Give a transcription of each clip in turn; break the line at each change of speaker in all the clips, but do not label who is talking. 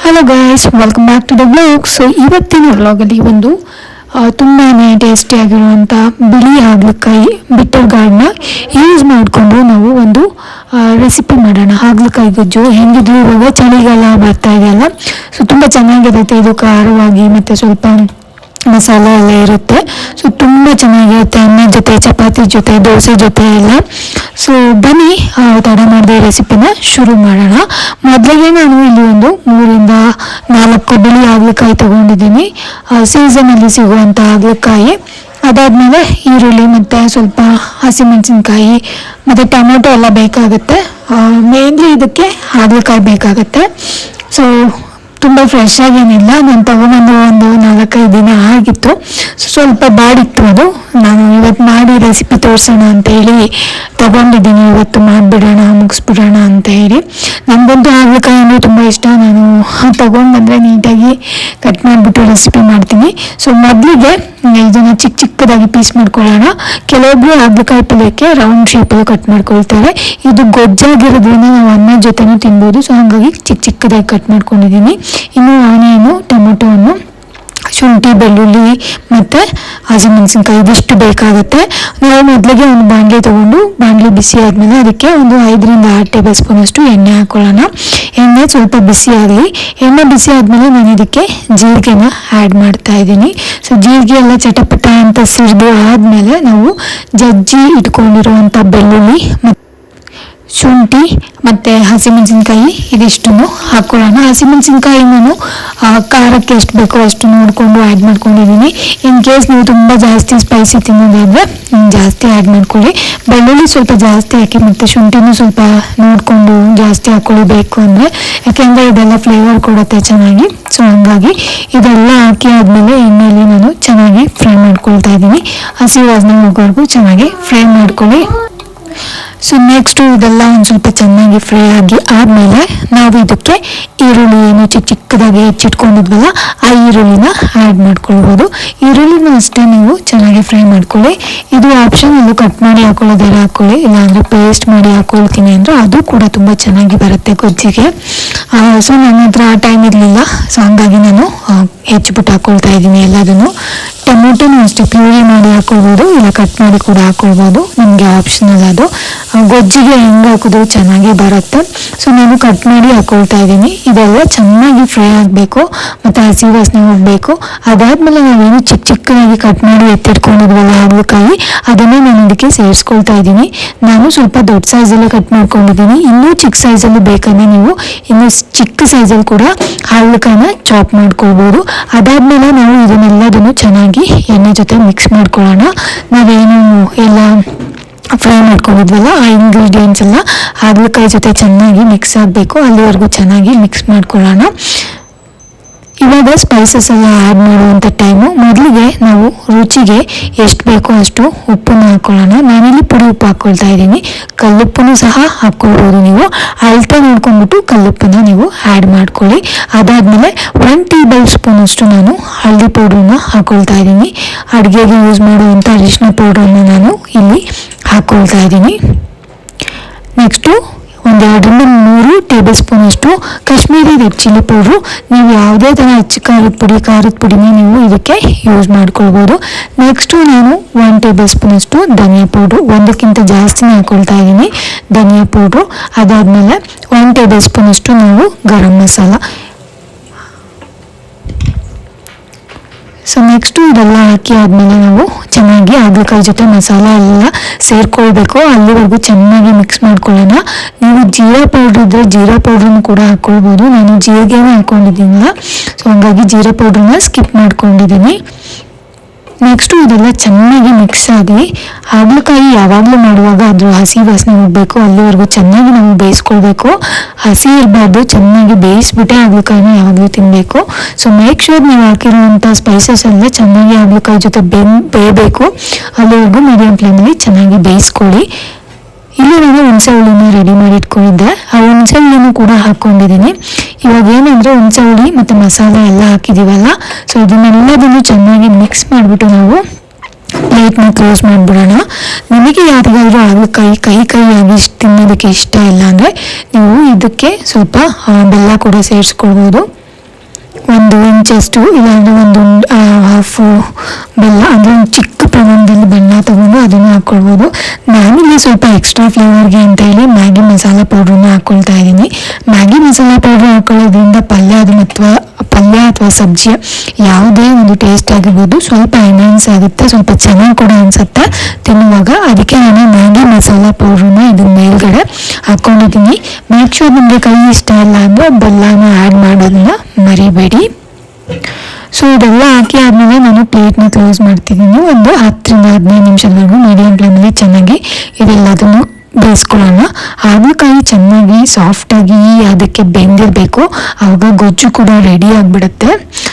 Hello guys welcome back to the blog so ಇವತ್ತಿನ ವ್ಲಾಗಲ್ಲಿ ಒಂದು ತುಂಬಾ ಟೇಸ್ಟಿಯಾಗಿರುವಂಥ ಬಿಳಿ ಹಾಗಲಕಾಯಿ ಬಿಟ್ಟರ್ ಗಾರ್ಡ್ನ ಯೂಸ್ ಮಾಡಿಕೊಂಡು ನಾವು ಒಂದು ರೆಸಿಪಿ ಮಾಡೋಣ. ಹಾಗಲಕಾಯಿ ಗೊಜ್ಜು ಹೆಂಗಿದ್ರು ಇವಾಗ ಚಳಿಗಾಲ ಬರ್ತಾ ಇದೆಯಲ್ಲ ಸೊ ತುಂಬ ಚೆನ್ನಾಗಿರುತ್ತೆ. ಇದು ಖಾರವಾಗಿ ಮತ್ತು ಸ್ವಲ್ಪ ಮಸಾಲೆ ಎಲ್ಲ ಇರುತ್ತೆ. ಸೊ ತುಂಬ ಚೆನ್ನಾಗಿರುತ್ತೆ. ಅನ್ನ ಜೊತೆ, ಚಪಾತಿ ಜೊತೆ, ದೋಸೆ ಜೊತೆ ಎಲ್ಲ. ಸೊ ಬನ್ನಿ ತಡ ಮಾಡದೆ ರೆಸಿಪಿನ ಶುರು ಮಾಡೋಣ. ಮೊದಲಿಗೆ ನಾನು ಇಲ್ಲಿ ಒಂದು ಮೂರಿಂದ ನಾಲ್ಕು ಬಿಳಿ ಹಾಗಲಕಾಯಿ ತಗೊಂಡಿದ್ದೀನಿ. ಸೀಸನಲ್ಲಿ ಸಿಗುವಂಥ ಹಾಗಲಕಾಯಿ ಅದಾದಮೇಲೆ ಈರುಳ್ಳಿ ಮತ್ತು ಸ್ವಲ್ಪ ಹಸಿಮೆಣಸಿನ್ಕಾಯಿ, ಮತ್ತು ಟೊಮೆಟೊ ಎಲ್ಲ ಬೇಕಾಗುತ್ತೆ. ಮೇನ್ಲಿ ಇದಕ್ಕೆ ಹಾಗಲಕಾಯಿ ಬೇಕಾಗುತ್ತೆ. ಸೊ ತುಂಬ ಫ್ರೆಶ್ ಆಗೇನಿಲ್ಲ ನಾನು ತಗೊಂಡು ಒಂದು ನಾಲ್ಕೈದು ದಿನ ಆಗಿತ್ತು. ಸ್ವಲ್ಪ ಬಾಡಿತ್ತು ಅದು ನಾನು ಮಾಡಿ ರೆಸಿಪಿ ತೋರಿಸೋಣ ಅಂತ ಹೇಳಿ ತಗೊಂಡಿದ್ದೀನಿ. ಇವತ್ತು ಮಾಡಿಬಿಡೋಣ, ಮುಗಿಸ್ಬಿಡೋಣ ಅಂತ ಹೇಳಿ. ನನಗಂತೂ ಹಾಗಲಕಾಯಿ ಅಂದರೆ ತುಂಬ ಇಷ್ಟ. ನಾನು ತಗೊಂಡು ಬಂದರೆ ನೀಟಾಗಿ ಕಟ್ ಮಾಡಿಬಿಟ್ಟು ರೆಸಿಪಿ ಮಾಡ್ತೀನಿ. ಸೊ ಮೊದಲಿಗೆ ಇದನ್ನು ಚಿಕ್ಕ ಚಿಕ್ಕದಾಗಿ ಪೀಸ್ ಮಾಡ್ಕೊಳ್ಳೋಣ. ಕೆಲವೊಬ್ಬರು ಹಾಗಲಕಾಯಿ ಪಲ್ಯಕ್ಕೆ ರೌಂಡ್ ಶೇಪಲ್ಲಿ ಕಟ್ ಮಾಡ್ಕೊಳ್ತಾರೆ. ಇದು ಗೊಜ್ಜಾಗಿರೋದ್ರಿಂದ ನಾವು ಅನ್ನ ಜೊತೆನೂ ತಿನ್ಬೋದು. ಸೊ ಹಾಗಾಗಿ ಚಿಕ್ಕ ಚಿಕ್ಕದಾಗಿ ಕಟ್ ಮಾಡ್ಕೊಂಡಿದ್ದೀನಿ. ಇನ್ನು ಆನಿಯನ್ನು ಟೊಮೊಟೊವನ್ನು ಶುಂಠಿ, ಬೆಳ್ಳುಳ್ಳಿ ಮತ್ತು ಹಸಿಮೆಣಸಿನ್ಕಾಯಿ ಇದಿಷ್ಟು ಬೇಕಾಗುತ್ತೆ. ನಾವು ಮೊದಲಿಗೆ ಒಂದು ಬಾಣಲಿ ತೊಗೊಂಡು ಬಾಣಲಿ ಬಿಸಿ ಆದಮೇಲೆ ಅದಕ್ಕೆ ಒಂದು ಐದರಿಂದ ಆರು ಟೇಬಲ್ ಸ್ಪೂನಷ್ಟು ಎಣ್ಣೆ ಹಾಕ್ಕೊಳ್ಳೋಣ ಎಣ್ಣೆ ಸ್ವಲ್ಪ ಬಿಸಿ ಆಗಲಿ. ಎಣ್ಣೆ ಬಿಸಿ ಆದಮೇಲೆ ನಾನು ಇದಕ್ಕೆ ಜೀರಿಗೆನ ಆ್ಯಡ್ ಮಾಡ್ತಾ ಇದ್ದೀನಿ. ಸೊ ಜೀರಿಗೆ ಎಲ್ಲ ಚಟಪಟ ಅಂತ ಸಿಡಿದು ಆದಮೇಲೆ ನಾವು ಜಜ್ಜಿ ಇಟ್ಕೊಂಡಿರುವಂಥ ಬೆಳ್ಳುಳ್ಳಿ ಮತ್ತು ಶುಂಠಿ ಮತ್ತು ಹಸಿಮೆಣಸಿನ್ಕಾಯಿ ಇದಿಷ್ಟನ್ನು ಹಾಕ್ಕೊಳ್ಳೋಣ ಹಸಿಮೆಣಸಿನ್ಕಾಯಿ ನಾನು ಖಾರಕ್ಕೆ ಎಷ್ಟು ಬೇಕೋ ಅಷ್ಟು ನೋಡಿಕೊಂಡು ಆ್ಯಡ್ ಮಾಡ್ಕೊಂಡಿದ್ದೀನಿ. ಇನ್ ಕೇಸ್ ನೀವು ತುಂಬ ಜಾಸ್ತಿ ಸ್ಪೈಸಿ ತಿನ್ನೋದಾದರೆ ಜಾಸ್ತಿ ಆ್ಯಡ್ ಮಾಡ್ಕೊಳ್ಳಿ. ಬೆಳ್ಳುಳ್ಳಿ ಸ್ವಲ್ಪ ಜಾಸ್ತಿ ಹಾಕಿ ಮತ್ತು ಶುಂಠಿನೂ ಸ್ವಲ್ಪ ನೋಡಿಕೊಂಡು ಜಾಸ್ತಿ ಹಾಕ್ಕೊಳ್ಳಿ ಅಂದರೆ, ಯಾಕೆಂದರೆ ಇದೆಲ್ಲ ಫ್ಲೇವರ್ ಕೊಡುತ್ತೆ ಚೆನ್ನಾಗಿ. ಸೊ ಹಾಗಾಗಿ ಇದೆಲ್ಲ ಹಾಕಿ ಆದಮೇಲೆ ಎಣ್ಣೆಯಲ್ಲಿ ನಾನು ಚೆನ್ನಾಗಿ ಫ್ರೈ ಮಾಡ್ಕೊಳ್ತಾ ಇದ್ದೀನಿ. ಹಸಿ ವಾಸನೆ ಹೋಗೋವರೆಗೂ ಚೆನ್ನಾಗಿ ಫ್ರೈ ಮಾಡ್ಕೊಳ್ಳಿ. ಸೊ ನೆಕ್ಸ್ಟು ಇದೆಲ್ಲ ಒಂದು ಸ್ವಲ್ಪ ಚೆನ್ನಾಗಿ ಫ್ರೈ ಆಗಿ ಆದಮೇಲೆ ನಾವು ಇದಕ್ಕೆ ಈರುಳ್ಳಿ ಏನು ಚಿಕ್ಕ ಚಿಕ್ಕದಾಗಿ ಹೆಚ್ಚಿಟ್ಕೊಂಡಿದ್ವಲ್ಲ, ಆ ಈರುಳ್ಳಿನ ಆ್ಯಡ್ ಮಾಡ್ಕೊಳ್ಬೋದು. ಈರುಳ್ಳಿನ ಅಷ್ಟೇ ನೀವು ಚೆನ್ನಾಗಿ ಫ್ರೈ ಮಾಡ್ಕೊಳ್ಳಿ. ಇದು ಆಪ್ಷನ್ ಅದು ಕಟ್ ಮಾಡಿ ಹಾಕೊಳ್ಳೋದಾದ್ರೆ ಹಾಕ್ಕೊಳ್ಳಿ ಇಲ್ಲಾಂದರೆ ಪೇಸ್ಟ್ ಮಾಡಿ ಹಾಕ್ಕೊಳ್ತೀನಿ ಅಂದರೆ ಅದು ಕೂಡ ತುಂಬ ಚೆನ್ನಾಗಿ ಬರುತ್ತೆ ಗೊಜ್ಜಿಗೆ. ಸೊ ನನ್ನ ಹತ್ರ ಆ ಟೈಮ್ ಇರಲಿಲ್ಲ ಸೊ ಹಂಗಾಗಿ ನಾನು ಹೆಚ್ಚಿಬಿಟ್ಟು ಹಾಕ್ಕೊಳ್ತಾ ಇದ್ದೀನಿ ಎಲ್ಲದನ್ನು. ಟೊಮೆಟೊನೂ ಅಷ್ಟೇ, ಪ್ಯೂರಿ ಮಾಡಿ ಹಾಕ್ಕೊಳ್ಬೋದು ಇಲ್ಲ ಕಟ್ ಮಾಡಿ ಕೂಡ ಹಾಕ್ಕೊಳ್ಬೋದು ನಿಮಗೆ ಆಪ್ಷನಲ್ ಅದು. ಗೊಜ್ಜಿಗೆ ಹೆಂಗೆ ಹಾಕಿದ್ರು ಚೆನ್ನಾಗಿ ಬರುತ್ತೆ. ಸೊ ನಾನು ಕಟ್ ಮಾಡಿ ಹಾಕ್ಕೊಳ್ತಾ ಇದ್ದೀನಿ. ಇದೆಲ್ಲ ಚೆನ್ನಾಗಿ ಫ್ರೈ ಆಗಬೇಕು. ಮತ್ತು ಹಸಿ ವಾಸನೆ ಹೋಗಬೇಕು. ಅದಾದಮೇಲೆ ನಾವೇನು ಚಿಕ್ಕ ಚಿಕ್ಕದಾಗಿ ಕಟ್ ಮಾಡಿ ಎತ್ತಿಟ್ಕೊಂಡಿದ್ವಲ್ಲ ಹಾಗಲಕಾಯಿ, ಅದನ್ನು ನಾನು ಇದಕ್ಕೆ ಸೇರಿಸ್ಕೊಳ್ತಾ ಇದ್ದೀನಿ. ನಾನು ಸ್ವಲ್ಪ ದೊಡ್ಡ ಸೈಜಲ್ಲೇ ಕಟ್ ಮಾಡ್ಕೊಂಡಿದ್ದೀನಿ. ಇನ್ನೂ ಚಿಕ್ಕ ಸೈಜಲ್ಲಿ ಬೇಕಂದರೆ ನೀವು ಇನ್ನು ಚಿಕ್ಕ ಸೈಜಲ್ಲಿ ಕೂಡ ಹಾಗಲಕಾಯಿನ ಚಾಪ್ ಮಾಡ್ಕೊಳ್ಬೋದು. ಅದಾದಮೇಲೆ ನಾವು ಇದನ್ನೆಲ್ಲದನ್ನು ಚೆನ್ನಾಗಿ ಎಣ್ಣೆ ಜೊತೆ ಮಿಕ್ಸ್ ಮಾಡ್ಕೊಳ್ಳೋಣ. ನಾವೇನು ಎಲ್ಲ ಫ್ರೈ ಮಾಡ್ಕೊಂಡಿದ್ವಲ್ಲ ಆ ಇಂಗ್ರೀಡಿಯೆಂಟ್ಸ್ ಎಲ್ಲ ಹಾಗಲಕಾಯಿ ಜೊತೆ ಚೆನ್ನಾಗಿ ಮಿಕ್ಸ್ ಆಗಬೇಕು. ಅಲ್ಲಿವರೆಗೂ ಚೆನ್ನಾಗಿ ಮಿಕ್ಸ್ ಮಾಡ್ಕೊಳ್ಳೋಣ. ಇವಾಗ ಸ್ಪೈಸಸ್ ಎಲ್ಲ ಆ್ಯಡ್ ಮಾಡುವಂಥ ಟೈಮು ಮೊದಲಿಗೆ ನಾವು ರುಚಿಗೆ ಎಷ್ಟು ಬೇಕೋ ಅಷ್ಟು ಉಪ್ಪನ್ನು ಹಾಕ್ಕೊಳ್ಳೋಣ ನಾನಿಲ್ಲಿ ಪುಡಿ ಉಪ್ಪು ಹಾಕ್ಕೊಳ್ತಾ ಇದ್ದೀನಿ. ಕಲ್ಲುಪ್ಪನ್ನು ಸಹ ಹಾಕ್ಕೊಳ್ಬೋದು ನೀವು. ಅಳತೆ ನೋಡ್ಕೊಂಡ್ಬಿಟ್ಟು ಕಲ್ಲುಪ್ಪನ್ನು ನೀವು ಆ್ಯಡ್ ಮಾಡ್ಕೊಳ್ಳಿ. ಅದಾದಮೇಲೆ ಒನ್ ಟೇಬಲ್ ಸ್ಪೂನಷ್ಟು ನಾನು ಹಳದಿ ಪೌಡ್ರನ್ನ ಹಾಕ್ಕೊಳ್ತಾ ಇದ್ದೀನಿ. ಅಡುಗೆಗೆ ಯೂಸ್ ಮಾಡುವಂಥ ಅರಿಶಿನ ಪೌಡ್ರನ್ನು ನಾನು ಇಲ್ಲಿ ಹಾಕ್ಕೊಳ್ತಾ ಇದ್ದೀನಿ. ನೆಕ್ಸ್ಟು ಒಂದೆರಡರಿಂದ ಮೂರು ಟೇಬಲ್ ಸ್ಪೂನಷ್ಟು ಕಾಶ್ಮೀರಿ ರೆಡ್ ಚಿಲ್ಲಿ ಪೌಡ್ರು ನೀವು ಯಾವುದೇ ಥರ ಹೆಚ್ಚು ಖಾರದ ಪುಡಿ, ಖಾರದ ಪುಡಿನೇ ನೀವು ಇದಕ್ಕೆ ಯೂಸ್ ಮಾಡ್ಕೊಳ್ಬೋದು. ನೆಕ್ಸ್ಟು ನಾನು ಒನ್ ಟೇಬಲ್ ಸ್ಪೂನಷ್ಟು ಧನಿಯಾ ಪೌಡ್ರು ಒಂದಕ್ಕಿಂತ ಜಾಸ್ತಿನೇ ಹಾಕ್ಕೊಳ್ತಾ ಇದ್ದೀನಿ ಧನಿಯಾ ಪೌಡ್ರು ಅದಾದಮೇಲೆ ಒನ್ ಟೇಬಲ್ ಸ್ಪೂನಷ್ಟು ನಾವು ಗರಂ ಮಸಾಲ. ಸೊ ನೆಕ್ಸ್ಟು ಇದೆಲ್ಲ ಹಾಕಿ ಆದಮೇಲೆ ನಾವು ಚೆನ್ನಾಗಿ ಹಾಗಲಕಾಯಿ ಜೊತೆ ಮಸಾಲ ಎಲ್ಲ ಸೇರ್ಕೊಳ್ಬೇಕು. ಅಲ್ಲಿವರೆಗೂ ಚೆನ್ನಾಗಿ ಮಿಕ್ಸ್ ಮಾಡ್ಕೊಳ್ಳೋಣ. ನೀವು ಜೀರಾ ಪೌಡ್ರ್ ಇದ್ದರೆ ಜೀರಾ ಪೌಡ್ರನ್ನು ಕೂಡ ಹಾಕ್ಕೊಳ್ಬೋದು. ನಾನು ಜೀರಿಗೆನೇ ಹಾಕ್ಕೊಂಡಿದ್ದೀನಿ ಸೊ ಹಂಗಾಗಿ ಜೀರಾ ಪೌಡ್ರನ್ನ ಸ್ಕಿಪ್ ಮಾಡ್ಕೊಂಡಿದ್ದೀನಿ. ನೆಕ್ಸ್ಟು ಇದೆಲ್ಲ ಚೆನ್ನಾಗಿ ಮಿಕ್ಸ್ ಆಗಿ ಹಾಗಲಕಾಯಿ ಯಾವಾಗಲೂ ಮಾಡುವಾಗ ಅದು ಹಸಿ ವಾಸನೆ ಹೋಗಬೇಕು, ಅಲ್ಲಿವರೆಗೂ ಚೆನ್ನಾಗಿ ನಾವು ಬೇಯಿಸ್ಕೊಳ್ಬೇಕು. ಹಸಿ ಇರಬಾರ್ದು, ಚೆನ್ನಾಗಿ ಬೇಯಿಸ್ಬಿಟ್ಟೆ ಹಾಗಲಕಾಯಿನ ಯಾವಾಗಲೂ ತಿನ್ನಬೇಕು ಸೊ ಮೇಕ್ ಶೂರ್ ನೀವು ಹಾಕಿರುವಂಥ ಸ್ಪೈಸಸ್ ಎಲ್ಲ ಚೆನ್ನಾಗಿ ಹಾಗಲಕಾಯಿ ಜೊತೆ ಬೆನ್ ಬೇಯಬೇಕು. ಅಲ್ಲಿವರೆಗೂ ಮೀಡಿಯಂ ಫ್ಲೇಮಲ್ಲಿ ಚೆನ್ನಾಗಿ ಬೇಯಿಸ್ಕೊಳ್ಳಿ. ಇಲ್ಲಿ ನಾನು ಹುಣಸೆ ಹುಳಿನ ರೆಡಿ ಮಾಡಿ ಇಟ್ಕೊಂಡಿದ್ದೆ. ಆ ಹುಣಸೆ ಹುಳಿನೂ ಕೂಡ ಹಾಕ್ಕೊಂಡಿದ್ದೀನಿ. ಇವಾಗ ಏನಂದರೆ ಹುಣಸೆ ಹುಳಿ ಮತ್ತು ಮಸಾಲೆ ಎಲ್ಲ ಹಾಕಿದ್ದೀವಲ್ಲ ಸೊ ಇದನ್ನೆಲ್ಲದನ್ನು ಚೆನ್ನಾಗಿ ಮಿಕ್ಸ್ ಮಾಡಿಬಿಟ್ಟು ನಾವು ಪ್ಲೇಟ್ನ ಕ್ಲೋಸ್ ಮಾಡಿಬಿಡೋಣ. ನಿಮಗೆ ಯಾರಿಗಾದ್ರೂ ಆಗ ಕೈ ಕೈ ಕೈಯಾಗಿ ತಿನ್ನೋದಕ್ಕೆ ಇಷ್ಟ ಇಲ್ಲ ಅಂದರೆ ನೀವು ಇದಕ್ಕೆ ಸ್ವಲ್ಪ ಬೆಲ್ಲ ಕೂಡ ಸೇರಿಸ್ಕೊಳ್ಬೋದು. ಒಂದು ಇಂಚಷ್ಟು ಇಲ್ಲಾಂದರೆ ಒಂದು ಹಾಫು ಬೆಲ್ಲ, ಅಂದರೆ ಒಂದು ಚಿಕ್ಕ ಪ್ರಮಾಣದಲ್ಲಿ ಬೆಲ್ಲ ತೊಗೊಂಡು ಅದನ್ನು ಹಾಕ್ಕೊಳ್ಬೋದು. ನಾನಿಲ್ಲಿ ಸ್ವಲ್ಪ ಎಕ್ಸ್ಟ್ರಾ ಫ್ಲೇವರ್ಗೆ ಅಂತ ಹೇಳಿ ಮ್ಯಾಗಿ ಮಸಾಲ ಪೌಡ್ರನ್ನ ಹಾಕ್ಕೊಳ್ತಾ ಇದ್ದೀನಿ. ಮಸಾಲ ಪೌಡ್ರ್ ಪಲ್ಯ ಅದು ಅಥವಾ ಪಲ್ಯ ಅಥವಾ ಸಬ್ಜಿ ಯಾವುದೇ ಒಂದು ಟೇಸ್ಟ್ ಆಗಿರ್ಬೋದು ಸ್ವಲ್ಪ ಎನ್ಹಾನ್ಸ್ ಆಗುತ್ತೆ, ಸ್ವಲ್ಪ ಚೆನ್ನಾಗಿ ಕೂಡ ಅನಿಸುತ್ತೆ. ತಿನ್ನುವಾಗ ಅದಕ್ಕೆ ನಾನು ಮ್ಯಾಗಿ ಮಸಾಲ ಪೌಡ್ರನ್ನ ಇದ್ರ ಮೇಲ್ಗಡೆ ಹಾಕ್ಕೊಂಡಿದ್ದೀನಿ ಮೇಕ್ ಶೂರ್ ನಿಮಗೆ ಕೈ ಇಷ್ಟ ಇಲ್ಲ ಅಂದರೆ ಬೆಲ್ಲನ ಆ್ಯಡ್ ಮಾಡೋದನ್ನ ಮರಿಬೇಡಿ. ಸೊ ಇದೆಲ್ಲ ಹಾಕಿ ಆದಮೇಲೆ ನಾನು ಪ್ಲೇಟ್ನ ಕ್ಲೋಸ್ ಮಾಡ್ತಿದ್ದೀನಿ. ಒಂದು ಹತ್ತರಿಂದ ಹದಿನೈದು ನಿಮಿಷದವರೆಗೂ ಮೀಡಿಯಂ ಫ್ಲೇಮಲ್ಲಿ ಚೆನ್ನಾಗಿ ಇದೆಲ್ಲದನ್ನು ಬೇಯಿಸ್ಕೊಳ್ಳೋಣ. ಹಾಗಲಕಾಯಿ ಚೆನ್ನಾಗಿ ಸಾಫ್ಟಾಗಿ ಅದಕ್ಕೆ ಬೆಂದಿರಬೇಕು ಆವಾಗ ಗೊಜ್ಜು ಕೂಡ ರೆಡಿ ಆಗಿಬಿಡುತ್ತೆ.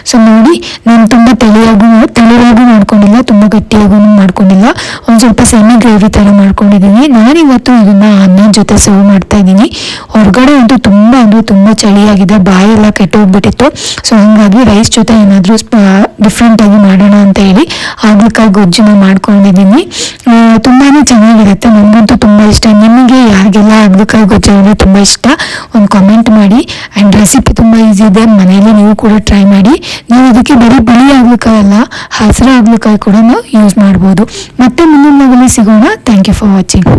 ಸೊ ನೋಡಿ, ನಾನು ತುಂಬ ತಲೆಯಾಗೂ ತಲೆಯಾಗೂ ಮಾಡ್ಕೊಂಡಿಲ್ಲ, ತುಂಬ ಗಟ್ಟಿಯಾಗೂ ಮಾಡ್ಕೊಂಡಿಲ್ಲ. ಒಂದು ಸ್ವಲ್ಪ ಸೆಮಿ ಗ್ರೇವಿ ಥರ ಮಾಡ್ಕೊಂಡಿದ್ದೀನಿ ನಾನಿವತ್ತು ಇದನ್ನು ಅನ್ನದ ಜೊತೆ ಸರ್ವ್ ಮಾಡ್ತಾ ಇದ್ದೀನಿ. ಹೊರಗಡೆ ಅಂತೂ ತುಂಬ ಅಂದರೆ ತುಂಬ ಚಳಿಯಾಗಿದೆ. ಬಾಯೆಲ್ಲ ಕೆಟ್ಟೋಗ್ಬಿಟ್ಟಿತ್ತು. ಸೊ ಹಾಗಾಗಿ ರೈಸ್ ಜೊತೆ ಏನಾದರೂ ಡಿಫ್ರೆಂಟಾಗಿ ಮಾಡೋಣ ಅಂತ ಹೇಳಿ ಹಾಗಲಕಾಯಿ ಗೊಜ್ಜನ್ನ ಮಾಡ್ಕೊಂಡಿದ್ದೀನಿ. ತುಂಬಾ ಚೆನ್ನಾಗಿರುತ್ತೆ. ನನಗಂತೂ ತುಂಬ ಇಷ್ಟ. ನಿಮಗೆ ಯಾರಿಗೆಲ್ಲ ಹಾಗಲಕಾಯಿ ಗೊಜ್ಜು ಅಂದರೆ ತುಂಬ ಇಷ್ಟ, ಒಂದು ಕಾಮೆಂಟ್ ಮಾಡಿ. ಆ್ಯಂಡ್ ರೆಸಿಪಿ ತುಂಬ ಈಸಿ ಇದೆ. ಮನೆಯಲ್ಲಿ ನೀವು ಕೂಡ ಟ್ರೈ ಮಾಡಿ. ನೀವು ಇದಕ್ಕೆ ಬರೀ ಬಿಳಿ ಹಾಗಲಕಾಯಿ ಅಲ್ಲ, ಹಸಿರು ಹಾಗಲಕಾಯಿ ಕೂಡ ಯೂಸ್ ಮಾಡ್ಬೋದು. ಮತ್ತೆ ಮುಂದಿನ ಸಿಗೋಣ. Thank you for watching